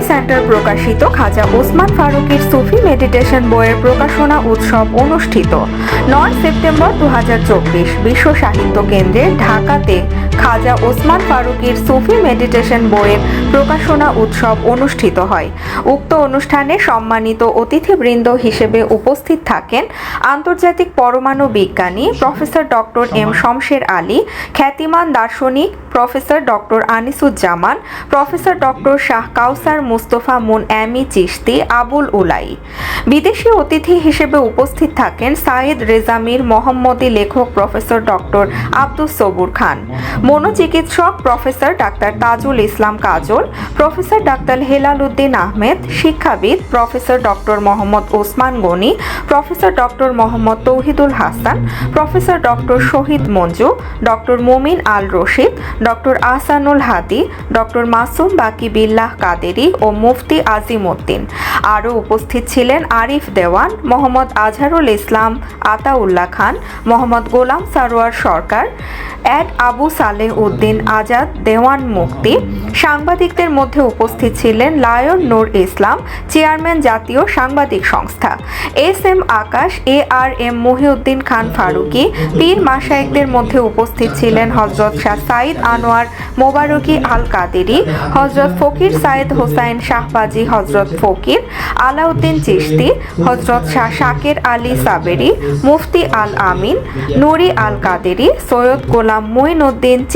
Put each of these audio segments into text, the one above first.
সুফি centre প্রকাশিত খাজা ওসমান ফারুকের সুফি meditation বইয়ের প্রকাশনা উৎসব অনুষ্ঠিত। নয় সেপ্টেম্বর দু বিশ্ব সাহিত্য কেন্দ্রে ঢাকাতে খাজা ওসমান ফারুকের সুফি মেডিটেশন বইয়ের প্রকাশনা উৎসব অনুষ্ঠিত হয়। উক্ত অনুষ্ঠানে সম্মানিত অতিথিবৃন্দ হিসেবে উপস্থিত থাকেন আন্তর্জাতিক পরমাণু বিজ্ঞানী professor doctor M Shamsher Ali খ্যাতিমান দার্শনিক professor doctor Anisuzzaman professor doctor Shah Kausar Mustafa moon অ্যামি Chishti Abul Ulai. বিদেশি অতিথি হিসেবে উপস্থিত থাকেন সাইদ রেজামির মোহাম্মদী লেখক professor doctor Abdus Sabur Khan. মনোচিকিৎসক professor doctor Tajul Islam Kajal, professor doctor Helal Uddin Ahmed, শিক্ষাবিদ professor doctor Mohammad Osman Gani, professor doctor Mohammad Tauhidul Hasan, professor doctor Shahid Manju, doctor Mumin Al Rashid, doctor Ahsanul Hadi, doctor Masum Baki Billah Kaderi ও মুফতি আজিম উদ্দিন। আরও উপস্থিত ছিলেন Arif Dewan, Mohammad Azharul Islam, Ataullah Khan, Mohammad Golam Sarwar Sarkar, add Abu Saleh Uddin Azad, Dewan Mukti সাংবাদিকদের মধ্যে উপস্থিত ছিলেন lion নূর ইসলাম, chairman জাতীয় সাংবাদিক সংস্থা। S M Akash, A R M Mohiuddin Khan Faruqi, পীর মাসায়েকদের মধ্যে উপস্থিত ছিলেন হজরত শাহ সাইদ আনোয়ার মোবারকি আল কাদেরি হজরত ফকির সাইদ হোসাইন শাহবাজি হজরত ফকির আলাউদ্দিন চিশতি হজরত শাহ শাকের আলী সাবেরি, মুফতি আল আমিন, নুরি আল কাদেরি সৈয়দ গোলাম মুইনুদ্দিন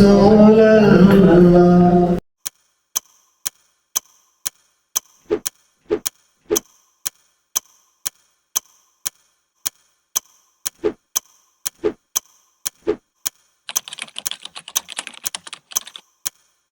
So